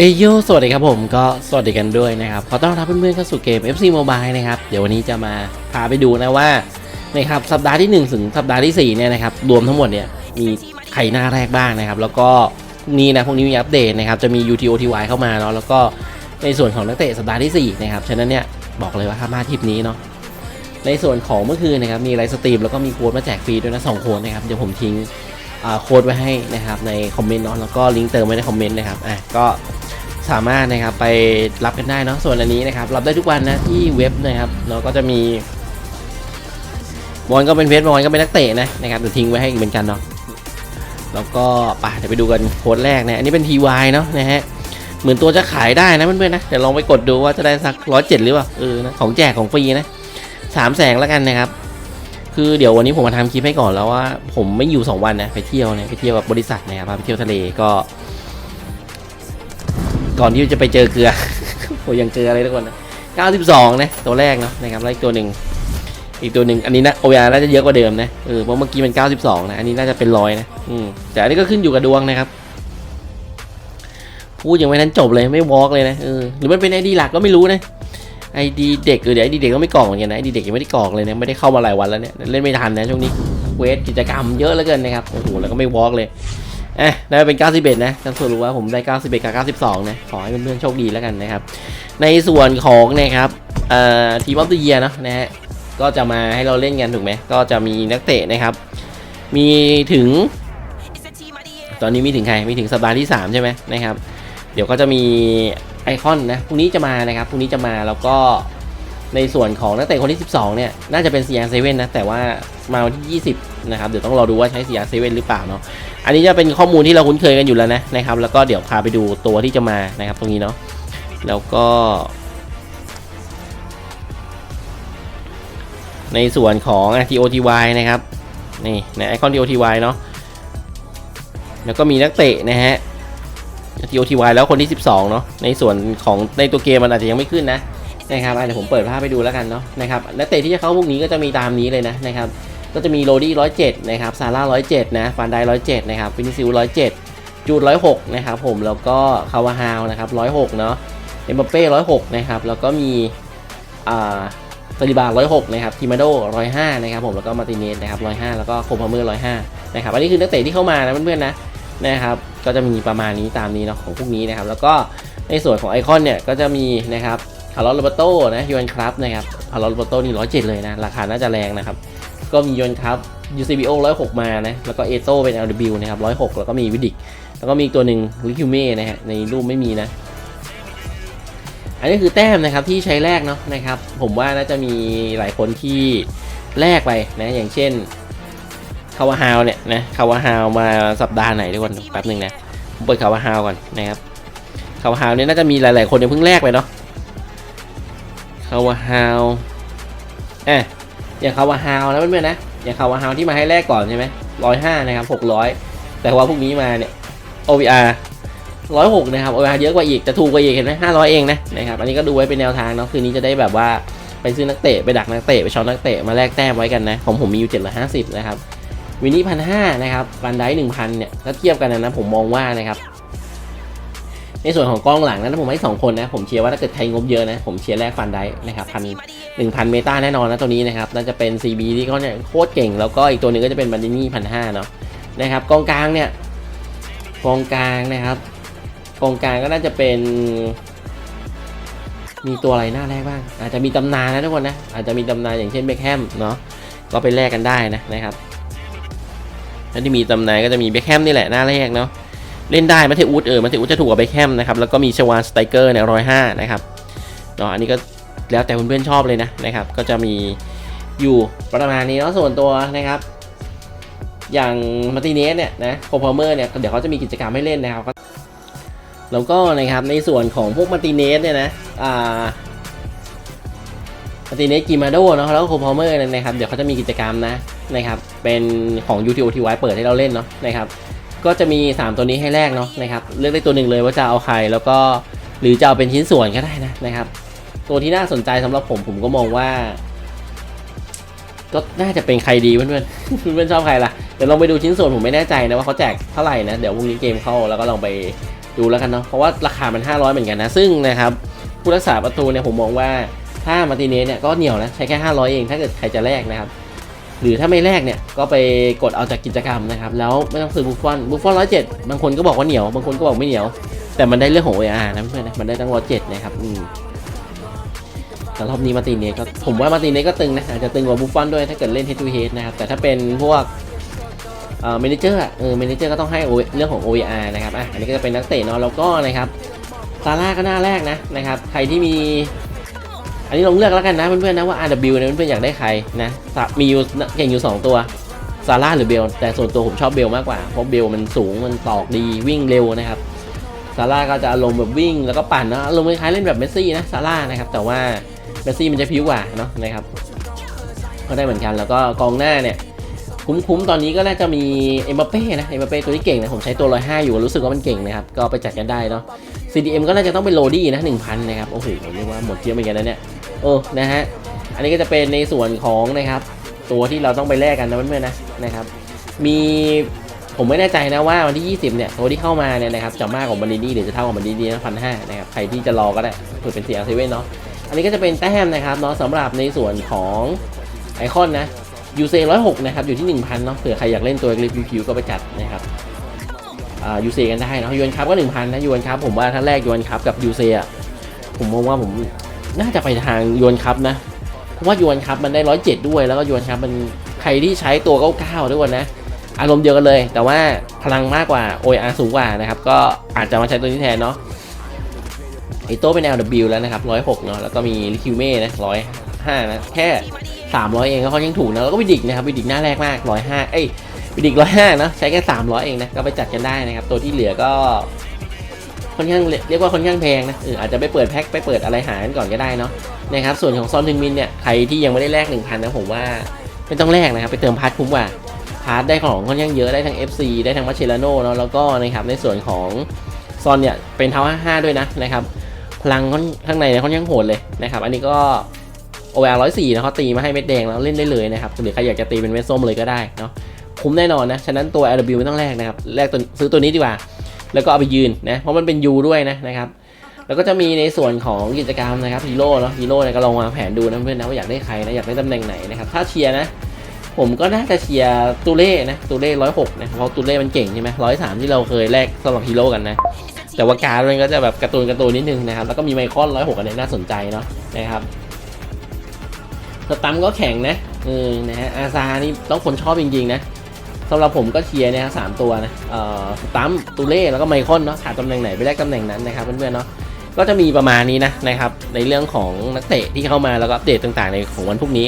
เอยโยสวัสดีครับผมก็สวัสดีกันด้วยนะครับ ขอต้อนรับเพื่อนๆเข้าสู่เกม FC Mobile นะครับ เดี๋ยววันนี้จะมาพาไปดูนะว่านะครับสัปดาห์ที่ 1 ถึงสัปดาห์ที่ 4 เนี่ยนะครับ รวมทั้งหมดเนี่ยมีใครหน้าแรกบ้างนะครับ แล้วก็พรุ่งนี้นะพรุ่งนี้มีอัปเดตนะครับ จะมี UTOTY เข้ามาเนาะแล้วก็ในส่วนของนักเตะสัปดาห์ที่ 4 นะครับ ฉะนั้นเนี่ยบอกเลยว่าถ้ามาทริปนี้เนาะในส่วนของเมื่อคืนนะครับมีไลฟ์สตรีมแล้วก็มีโค้ดมาแจกฟรีด้วยนะสองโค้ดนะครับเดี๋ยวผมทิ้งอ่าโค้ดไว้ให้นะครับในคอมเมนต์เนาะแล้วก็ลิงก์เติมไว้ในคอมเมนต์นะครับอะก็ สามารถนะครับไปรับกันได้เนาะส่วนอันนี้นะครับรับได้ทุกวันนะที่เว็บนะครับเนาก็จะมีบอลก็เป็นเวทบอลก็เป็นนักเตะนะนะครับเดี๋ยวทิ้งไว้ให้อีกเหมือนกันเนาะแล้วก็ไปเดี๋ยวไปดูกันโค้ดแรกนะอันนี้เป็น TY เนาะนะฮะเหมือนตัวจะขายได้นะเพื่อนๆนะเดี๋ยวลองไปกดดูว่าจะได้สักร้อยเจ็ดหรือเปล่าเออนะของแจกของฟรีนะสามแสงแล้วกันนะครับคือเดี๋ยววันนี้ผมมาทำคลิปให้ก่อนแล้วว่า ผมไม่อยู่ 2 วันนะไปเที่ยวนะไปเที่ยวกับบริษัทนะครับไปเที่ยวทะเลก็ ก่อนที่จะไปเจอเกลือโอ้ยังเจออะไรทุกคนนะ92 นะ ตัวแรกเนาะนะครับแล้วอีกตัวหนึ่งอีกตัวหนึ่งอันนี้นะโอยาน่าจะเยอะกว่าเดิมนะเออเพราะเมื่อกี้มัน 92 นะอันนี้น่าจะเป็นร้อยนะอืมแต่อันนี้ก็ขึ้นอยู่กับดวงนะครับพูดยังไม่ทันจบเลยไม่วอล์กเลยนะเออหรือมันเป็นไอดีหลักก็ไม่รู้นะไอดีเด็กเออเดี๋ยวไอดีเด็กก็ไม่กรอกเหมือนกันนะไอดีเด็กยังไม่ได้กรอกเลยนะไม่ได้เข้ามาหลายวันแล้วเนี่ยเล่นไม่ทันนะช่วงนี้เวทกิจกรรมเยอะเหลือเกินนะครับโอ้โหแล้วก็ไม่วอล์กเลย อ๊ะได้เป็น 91 นะท่านผู้รู้ว่าผมได้ 91 กับ 92 นะ ขอให้เพื่อนๆโชคดีแล้วกันนะครับ ในส่วนของนะครับทีมออฟเดอะเยียร์เนาะนะฮะ ก็จะมาให้เราเล่นกันถูกไหม ก็จะมีนักเตะนะครับ มีถึง ตอนนี้มีถึงใคร มีถึงสัปดาห์ที่ 3 ใช่ไหมนะครับ เดี๋ยวก็จะมีไอคอนนะ พรุ่งนี้จะมานะครับ พรุ่งนี้จะมาแล้วก็ ในส่วนของนักเตะคนที่ 12 เนี่ย น่าจะเป็น CR7 นะ แต่ว่ามาวันที่ 20 นะครับ เดี๋ยวต้องรอดูว่าใช้ CR7 หรือเปล่าเนาะ อันนี้จะเป็นข้อมูลที่เราคุ้นเคยกันอยู่แล้วนะนะครับ แล้วก็เดี๋ยวพาไปดูตัวที่จะมานะครับตรงนี้เนาะ แล้วก็ ในส่วนของ TOTY นะครับ นี่ในไอคอน TOTY เนาะ แล้วก็มีนักเตะนะฮะ TOTY แล้วคนที่ 12 เนาะ ในส่วนของในตัวเกมมันอาจจะยังไม่ขึ้นนะ นะครับอะเดี๋ยวผมเปิดภาพไปดูแล้วกันเนาะนะครับนักเตะที่จะเข้าพวกนี้ก็จะมีตามนี้เลยนะนะครับก็จะมีโรดี้ร้อยเจ็ดนะครับซาร่าร้อยเจ็ดนะฟันไดร้อยเจ็ดนะครับฟินิซิลร้อยเจ็ดจูดร้อยหกนะครับผมแล้วก็คาวาฮาวนะครับร้อยหกเนาะเอ็มบัปเป้ร้อยหกนะครับแล้วก็มีอ่าซาลิบาร้อยหกนะครับทิมาโดร้อยห้านะครับผมแล้วก็มาติเนสนะครับร้อยห้าแล้วก็โคพาเมอร์ร้อยห้านะครับอันนี้คือนักเตะที่เข้ามานะเพื่อนๆนะนะครับก็จะมีประมาณนี้ตามนี้เนาะของพวกนี้นะครับแล้วก็ในส่วนของไอคอนเนี่ยก็จะมีนะครับ คาร์ลอสโรเบโต้นะยูนครับนะครับคาร์ลอสโรเบโต้นี่ร้อยเจ็ดเลยนะ ราคาน่าจะแรงนะครับ ก็มียูนครับ UCBO 106 มานะ แล้วก็เอโตเป็น LW นะครับ106 แล้วก็มีวิดิก แล้วก็มีอีกตัวหนึ่งลิคิวเม่นะฮะในรูปไม่มีนะ อันนี้คือแต้มนะครับที่ใช้แรกเนาะนะครับ ผมว่าน่าจะมีหลายคนที่แลกไปนะ อย่างเช่นคาวาฮาวเนี่ยนะคาวาฮาวมาสัปดาห์ไหนทุกคนแป๊บหนึ่งนะผมเปิดคาวาฮาวก่อนนะครับคาวาฮาวเนี่ยน่าจะมีหลาย ๆ คนเนี่ยเพิ่งแลกไปเนาะ คาวาฮาวเอ๊ะอย่างคาวาฮาวนะเพื่อนๆนะอย่างคาวาฮาวที่มาให้แรกก่อนใช่ไหมร้อยห้านะครับหกร้อยแต่ว่าพวกนี้มาเนี่ย OVR ร้อยหกนะครับ OVR เยอะกว่าอีกจะถูกกว่าอีกเห็นไหมห้าร้อยเองนะนะครับอันนี้ก็ดูไว้เป็นแนวทางเนาะคืนนี้จะได้แบบว่าไปซื้อนักเตะไปดักนักเตะไปช็อตนักเตะมาแลกแต้มไว้กันนะของผมมีอยู่เจ็ดร้อยห้าสิบนะครับวินนี่พันห้านะครับฟันได้หนึ่งพันเนี่ยถ้าเทียบกันนะผมมองว่านะครับ ในส่วนของกองหลังนั้นผมให้สองคนนะ ผมเชียร์ว่าถ้าเกิดใครงบเยอะนะ ผมเชียร์แรกฟันได้นะครับพันหนึ่งพันเมตาแน่นอนนะตัวนี้นะครับน่าจะเป็น CB ที่เขาเนี่ยโคตรเก่ง แล้วก็อีกตัวหนึ่งก็จะเป็นบันดินี่พันห้าเนาะนะครับกองกลางเนี่ยกองกลางนะครับกองกลางก็น่าจะเป็น มีตัวอะไรหน้าแรกบ้าง อาจจะมีตำนานนะทุกคนนะอาจจะมีตำนานอย่างเช่นเบคแฮมเนาะก็ไปแลกกันได้นะนะครับถ้าที่มีตำนานก็จะมีเบคแฮมนี่แหละหน้าแรกเนาะ เล่นได้มาเทอุสเออมาเทอุสจะถูกกับเบคแฮมนะครับแล้วก็มีชวานสไตเกอร์เนี่ยร้อยห้านะครับเนาะอันนี้ก็แล้วแต่เพื่อนๆชอบเลยนะนะครับ ก็จะมีอยู่ประมาณนี้เนาะส่วนตัวนะครับอย่างมาติเนสเนี่ยนะโคพาเมอร์เนี่ยเดี๋ยวเขาจะมีกิจกรรมให้เล่นนะครับแล้วก็นะครับในส่วนของพวกมาติเนสเนี่ยนะอ่ามาติเนสกิมาโดเนาะแล้วก็โคพาเมอร์เนี่ยนะครับเดี๋ยวเขาจะมีกิจกรรมนะนะครับเป็นของ UTOTY เปิดให้เราเล่นเนาะนะครับ ก็จะมี 3 ตัวนี้ให้แลกเนาะนะครับเลือกได้ตัวหนึ่งเลยว่าจะเอาใครแล้วก็หรือจะเอาเป็นชิ้นส่วนก็ได้นะนะครับ ตัวที่น่าสนใจสำหรับผมผมก็มองว่า ก็น่าจะเป็นใครดีเพื่อนๆเพื่อนชอบใครล่ะเดี๋ยวลองไปดูชิ้นส่วนผมไม่แน่ใจนะว่าเขาแจกเท่าไหร่นะเดี๋ยวพรุ่งนี้เกมเข้าแล้วก็ลองไปดูแล้วกันเนาะเพราะว่าราคามัน 500 เหมือนกันนะ ซึ่งนะครับผู้รักษาประตูเนี่ยผมมองว่าถ้ามาร์ติเนสเนี่ยก็เหนียวนะใช้แค่ 500 เองถ้าเกิดใครจะแลกนะครับ หรือถ้าไม่แลกเนี่ยก็ไปกดเอาจากกิจกรรมนะครับ แล้วไม่ต้องซื้อบุฟฟอนบุฟฟอนร้อยเจ็ดบางคนก็บอกว่าเหนียว บางคนก็บอกไม่เหนียว แต่มันได้เรื่องของ OAR นะเพื่อนนะมันได้ตั้งร้อยเจ็ดนะครับอืมแต่รอบนี้มาติเนสก็ผมว่ามาติเนสก็ตึงนะอาจจะตึงกว่าบุฟฟอนด้วยถ้าเกิดเล่น head to head นะครับแต่ถ้าเป็นพวกเอ่อเมนเจอร์เออเมนเจอร์ก็ต้องให้ O- เรื่องของ OAR นะครับอะอันนี้ก็จะเป็นนักเตะเนาะแล้วก็นะครับซาร่าก็หน้าแรกนะนะครับ ใครที่มี อันนี้ลองเลือกแล้วกันนะเพื่อนๆนะว่า RW เนี่ยเพื่อนๆอยากได้ใครนะมีอยู่เก่งอยู่ 2 ตัวซาร่าหรือเบล แต่ส่วนตัวผมชอบเบลมากกว่าเพราะเบลมันสูงมันตอกดีวิ่งเร็วนะครับซาร่าก็จะอารมณ์แบบวิ่งแล้วก็ปั่นนะอารมณ์คล้ายเล่นแบบเมสซี่นะซาร่านะครับแต่ว่าเมสซี่มันจะพิ้วกว่าเนาะนะครับก็ได้เหมือนกันแล้วก็กองหน้าเนี่ยคุ้มๆตอนนี้ก็น่าจะมีเอ็มบัปเป้นะเอ็มบัปเป้ตัวที่เก่งนะผมใช้ตัว 105 อยู่รู้สึกว่ามันเก่งนะครับก็ไปจัดกันได้เนาะ CDM ก็น่าจะต้องเป็นโรดี้นะ 1,000 นะครับ โอ้โหเรียกว่าหมดเยอะเหมือนกันนะเนี่ย โอ้นะฮะอันนี้ก็จะเป็นในส่วนของนะครับ ตัวที่เราต้องไปแลกกันนะเพื่อนๆนะนะครับ มีผมไม่แน่ใจนะว่าวันที่ 20 เนี่ยตัวที่เข้ามาเนี่ยนะครับจะมากกว่าบันดีหรือจะเท่ากับบันดีนะพันห้านะครับใครที่จะรอก็ได้เผื่อเป็นเสียงเซเว่นเนาะอันนี้ก็จะเป็นแต้มนะครับเนาะสำหรับในส่วนของไอคอนนะยูเซร้อยหกนะครับอยู่ที่ 1,000เนาะเผื่อใครอยากเล่นตัวกริปผิวก็ไปจัดนะครับอ่ายูเซกันได้นะยูนคัพก็ 1,000นะยูนคัพผมว่าถ้าแรกยูนคัพกับยูเซอะผมมองว่าผม น่าจะไปทางยูนคัพนะ เพราะว่ายวนครับมันได้ร้อยเจ็ดด้วย แล้วก็ยวนครับมันใครที่ใช้ตัวเก้าเก้าด้วยนะ อารมณ์เดียวกันเลย แต่ว่าพลังมากกว่า OR สูงกว่านะครับ ก็อาจจะมาใช้ตัวนี้แทนเนาะไอโต้เป็น LW แล้วนะครับร้อยหกเนาะ แล้วก็มีลิคิวเม่นะร้อยห้านะ แค่สามร้อยเองก็เขายังถูกนะ แล้วก็วิดิกนะครับวิดิกหน้าแรกมากร้อยห้าเอ้ยวิดิกร้อยห้านะใช้แค่สามร้อยเองนะ ก็ไปจัดกันได้นะครับ ตัวที่เหลือก็ ค่อนข้างเรียกว่าค่อนข้างแพงนะเอออาจจะไปเปิดแพ็คไปเปิดอะไรหากันก่อนก็ได้เนาะนะครับส่วนของซอนทึงมินเนี่ยใครที่ยังไม่ได้แลก1,000นะผมว่าไม่ต้องแลกนะครับไปเติมพาร์ทคุ้มกว่าพาร์ทได้ของค่อนข้างเยอะได้ทั้ง FC ได้ทั้งมาเชลโนเนาะแล้วก็นะครับในส่วนของซอนเนี่ยเป็นเท้า55 ด้วยนะนะครับพลังค่อนข้างในเนี่ยค่อนข้างโหดเลยนะครับอันนี้ก็ OR 104นะเขาตีมาให้เม็ดแดงแล้วเล่นได้เลยนะครับหรือใครอยากจะตีเป็นเม็ดส้มเลยก็ได้เนาะคุ้มแน่นอนนะ ฉะนั้นตัว LW ไม่ต้องแลกนะครับ แลกตัวซื้อตัวนี้ดีกว่า แล้วก็เอาไปยืนนะเพราะมันเป็น U ด้วยนะนะครับแล้วก็จะมีในส่วนของกิจกรรมนะครับฮีโร่เนาะฮีโร่เนี่ยก็ลองวางแผนดูนะเพื่อนนะว่าอยากได้ใครนะอยากได้ตำแหน่งไหนนะครับถ้าเชียร์นะผมก็น่าจะเชียร์ตูเล่นะตูเล่ร้อยหกนะเพราะตูเล่มันเก่งใช่ไหมร้อยสามที่เราเคยแลกสำหรับฮีโร่กันนะแต่ว่าการดมันก็จะแบบการ์ตูนการ์ตูนนิดนึงนะครับแล้วก็มีไมคอนร้อยหกอันนี้น่าสนใจเนาะนะครับสตัมก็แข็งนะเออนะฮะอาซานี่ต้องคนชอบจริงๆนะ สำหรับผมก็เชียร์เนี่ยสามตัวนะเอ่อสตัมตูเล่แล้วก็ไมคอนเนาะขาดตำแหน่งไหนไปแลกตำแหน่งนั้นนะครับเพื่อนๆเนาะก็จะมีประมาณนี้นะนะครับในเรื่องของนักเตะที่เข้ามาแล้วก็อัปเดตต่างๆในของวันพรุ่งนี้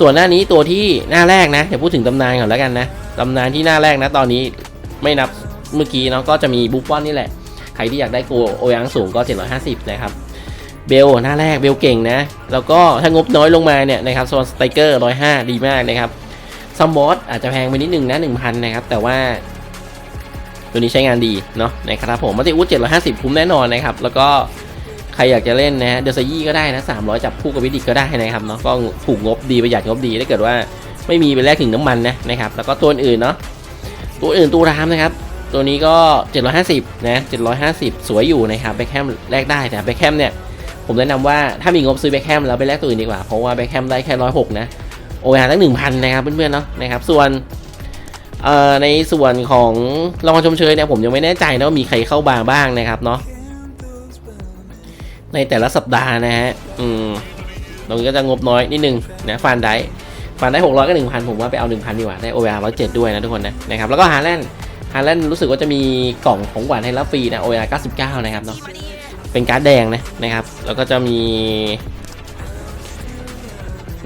ส่วนหน้านี้ตัวที่หน้าแรกนะเดี๋ยวพูดถึงตำนานก่อนแล้วกันนะตำนานที่หน้าแรกนะตอนนี้ไม่นับเมื่อกี้เนาะก็จะมีบุฟฟอนนี่แหละใครที่อยากได้โกโอยังสูงก็ 750 นะครับเบลหน้าแรกเบลเก่งนะ แล้วก็ถ้างบน้อยลงมาเนี่ยนะครับโซนสไตเกอร์105 ดีมากนะครับ ซัมบอสอาจจะแพงไปนิดนึงนะ1,000นะครับ แต่ว่า ตัวนี้ใช้งานดีเนาะนะครับผมมัติอุด750 คุ้มแน่นอนนะครับ แล้วก็ใครอยากจะเล่นนะฮะเดลซยี่ก็ได้นะ 300 จับคู่กับวิดิกก็ได้นะครับเนาะก็ถูกงบดีประหยัดงบดีถ้าเกิดว่าไม่มีไปแลกถึงน้ำมันนะนะครับ แล้วก็ตัวอื่นเนาะตัวอื่นตัวรามนะครับ ตัวนี้ก็ 750 นะ 750 สวยอยู่นะครับแบคแฮมแลกได้แต่แบคแฮมเนี่ยผมแนะนำว่าถ้ามีงบซื้อแบคแฮมแล้วไปแลกตัวอื่นดีกว่า เพราะว่าแบคแฮมได้แค่106นะ โอเวอร์ตั้ง1,000นนะครับเพื่อนๆเนาะนะครับส่วนในส่วนของรางวัลชมเชยเนี่ยผมยังไม่แน่ใจนะว่ามีใครเข้าบาบ้างนะครับเนาะในแต่ละสัปดาห์นะฮะอืมตรงนี้ก็จะงบน้อยนิดนึงนะฟันได้ฟันได้600ก็1,000ผมว่าไปเอา1,000ดีกว่าได้ OR 107ด้วยนะทุกคนนะนะครับแล้วก็ฮาแลนด์ฮาแลนด์รู้สึกว่าจะมีกล่องของหวานให้รับฟรีนะ OR 99นะครับเนาะเป็นการ์ดแดงนะนะครับ แล้วก็จะมี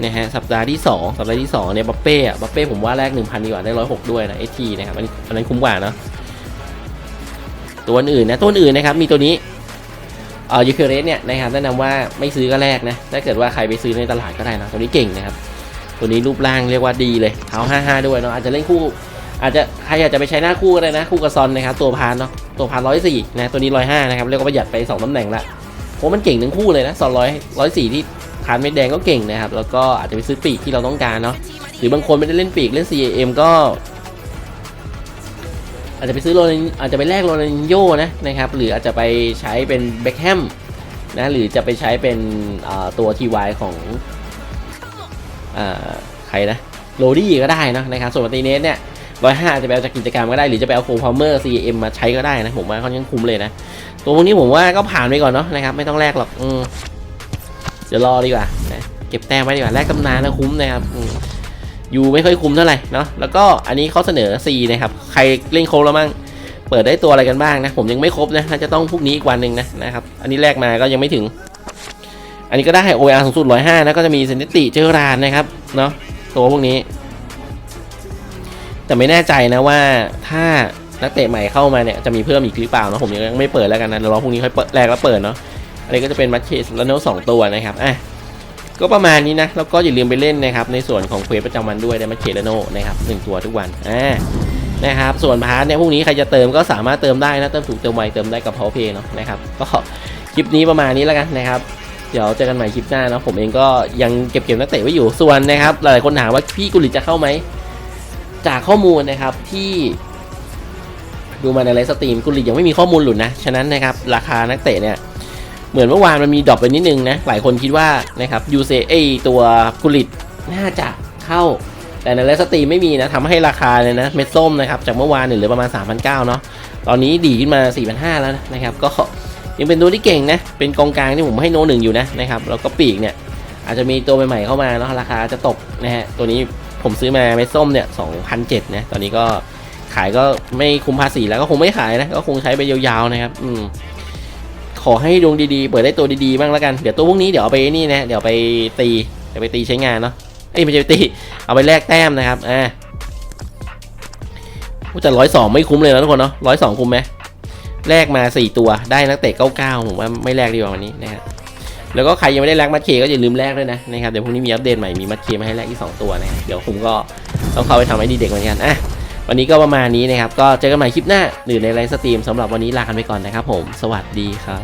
นะฮะสัปดาห์ที่ 2 สัปดาห์ที่2เนี่ยบัปเป้อะบัปเป้ผมว่าแรก 1,000 ดีกว่าได้106ด้วยนะเอทีนะครับอันนี้อันนั้นคุ้มกว่าเนอะตัวอื่นนะตัวอื่นนะครับมีตัวนี้เอ่อยูเคเรสเนี่ยนะครับแนะนำว่าไม่ซื้อก็แรกนะถ้าเกิดว่าใครไปซื้อในตลาดก็ได้นะตัวนี้เก่งนะครับตัวนี้รูปร่างเรียกว่าดีเลยเท้า55 ด้วยเนาะอาจจะเล่นคู่ อาจจะใครอยากจะไปใช้หน้าคู่ก็ได้นะ คู่กับซอนนะครับตัวพานเนาะตัวพานร้อยสี่นะตัวนี้ร้อยห้านะครับเรียกว่าประหยัดไปสองตำแหน่งละเพราะมันเก่งทั้งคู่เลยนะซอนร้อยร้อยสี่ที่ พานเม็ดแดงก็เก่งนะครับ แล้วก็อาจจะไปซื้อปีกที่เราต้องการเนาะหรือบางคนไม่ได้เล่นปีกเล่น CAM ก็ อาจจะไปซื้อโรนอาจจะไปแลกโรนัลโญ่นะนะครับ หรืออาจจะไปใช้เป็นเบคแฮมนะหรือจะไปใช้เป็นอ่าตัว TY ของอใครนะโรดี้ก็ได้นะนะครับส่วนมาตีเนสเนี่ยร้อยห้าจะไปเอาจากกิจกรรมก็ได้หรือจะไปเอาโฟลพาวเมอร์ CM มาใช้ก็ได้นะ ผมว่าค่อนข้างคุ้มเลยนะ ตัวพวกนี้ผมว่าก็ผ่านไปก่อนเนาะนะครับ ไม่ต้องแลกหรอกอืม เดี๋ยวรอดีกว่านะเก็บแต้มไว้ดีกว่าแลกตำนานนะคุ้มนะครับอยู่ไม่ค่อยคุ้มเท่าไหร่เนาะแล้วก็อันนี้เขาเสนอ C นะครับใครเล่นโครบแล้วมั่งเปิดได้ตัวอะไรกันบ้างนะ ผมยังไม่ครบนะน่าจะต้องพรุ่งนี้อีกวันหนึ่งนะนะครับอันนี้แลกมาก็ยังไม่ถึง อันนี้ก็ได้ OR สูงสุด 105 นะก็จะมีเซนติติเจอรานนะครับเนาะตัวพวกนี้ แต่ไม่แน่ใจนะว่าถ้านักเตะใหม่เข้ามาเนี่ยจะมีเพิ่มอีกหรือเปล่าเนาะผมยังไม่เปิดแล้วกันนะเดี๋ยวรอพรุ่งนี้ค่อยเปิดแรกแล้วเปิดเนาะ อันนี้ก็จะเป็นมัชเชสแล้วโน้ตสองตัวนะครับอะก็ประมาณนี้นะ แล้วก็อย่าลืมไปเล่นนะครับ ในส่วนของเควสประจำวันด้วยในมัชเชสแลโนนะครับหนึ่งตัวทุกวันอ่านะครับ ส่วนพาร์ทเนี่ยพรุ่งนี้ใครจะเติมก็สามารถเติมได้นะ เติมถูกเติมไวเติมได้กับ Power Pay เนาะนะครับ ก็คลิปนี้ประมาณนี้แล้วกันนะครับ เดี๋ยวเจอกันใหม่คลิปหน้านะผมเองก็ยังเก็บเก็บนักเตะไว้อยู่ ส่วนนะครับ หลายคนถามว่าพี่กุลิจะเข้าไหม จากข้อมูลนะครับที่ดูมาในไลฟ์สตรีมกุลิยังไม่มีข้อมูลหลุดนะ ฉะนั้นนะครับราคานักเตะเนี่ย เหมือนเมื่อวานมันมีดรอปไปนิดนึงนะ หลายคนคิดว่านะครับยูเซเอตัวกุลิตน่าจะเข้า แต่ในไลสตีไม่มีนะทำให้ราคาเลยนะ เม็ดส้มนะครับ จากเมื่อวานเนี่ยเหลือประมาณ 3,900เนาะตอนนี้ดีขึ้นมา4,500แล้วนะครับ ก็ยังเป็นตัวที่เก่งนะ เป็นกองกลางที่ผมให้โนหนึ่งอยู่นะนะครับแล้วก็ปีกเนี่ยอาจจะมีตัวใหม่ๆเข้ามาเนาะราคาจะตกนะฮะตัวนี้ผมซื้อมาเม็ดส้มเนี่ยสองพันเจ็ดนะตอนนี้ก็ขายก็ไม่คุ้มภาษีแล้วก็คงไม่ขายนะก็คงใช้ไปยาวๆนะครับ อืม ขอให้ดวงดีๆ เปิดได้ตัวดีๆบ้างแล้วกัน เดี๋ยวตัวพวกนี้เดี๋ยวเอาไปนี่นะ เดี๋ยวไปตี เดี๋ยวไปตีใช้งานเนาะ เอ้ยไม่ใช่ไปตี เอาไปแลกแต้มนะครับ อ่าแต่ร้อยสองไม่คุ้มเลยนะทุกคนเนาะร้อยสองคุ้มไหมแลกมา4ตัว ได้นักเตะ99ผมว่าไม่แลกดีกว่าวันนี้นะครับแล้วก็ใครยังไม่ได้แลกมัดเคก็อย่าลืมแลกด้วยนะนะครับ เดี๋ยวพรุ่งนี้มีอัปเดตใหม่ มีมัดเคมาให้แลกอีก2ตัวนะ เดี๋ยวผมก็ต้องเข้าไปทำไอดีเด็กเหมือนกัน อะ วันนี้ก็ประมาณนี้นะครับ ก็เจอกันใหม่คลิปหน้าหรือในไลฟ์สตรีมสำหรับวันนี้ลากันไปก่อนนะครับผม สวัสดีครับ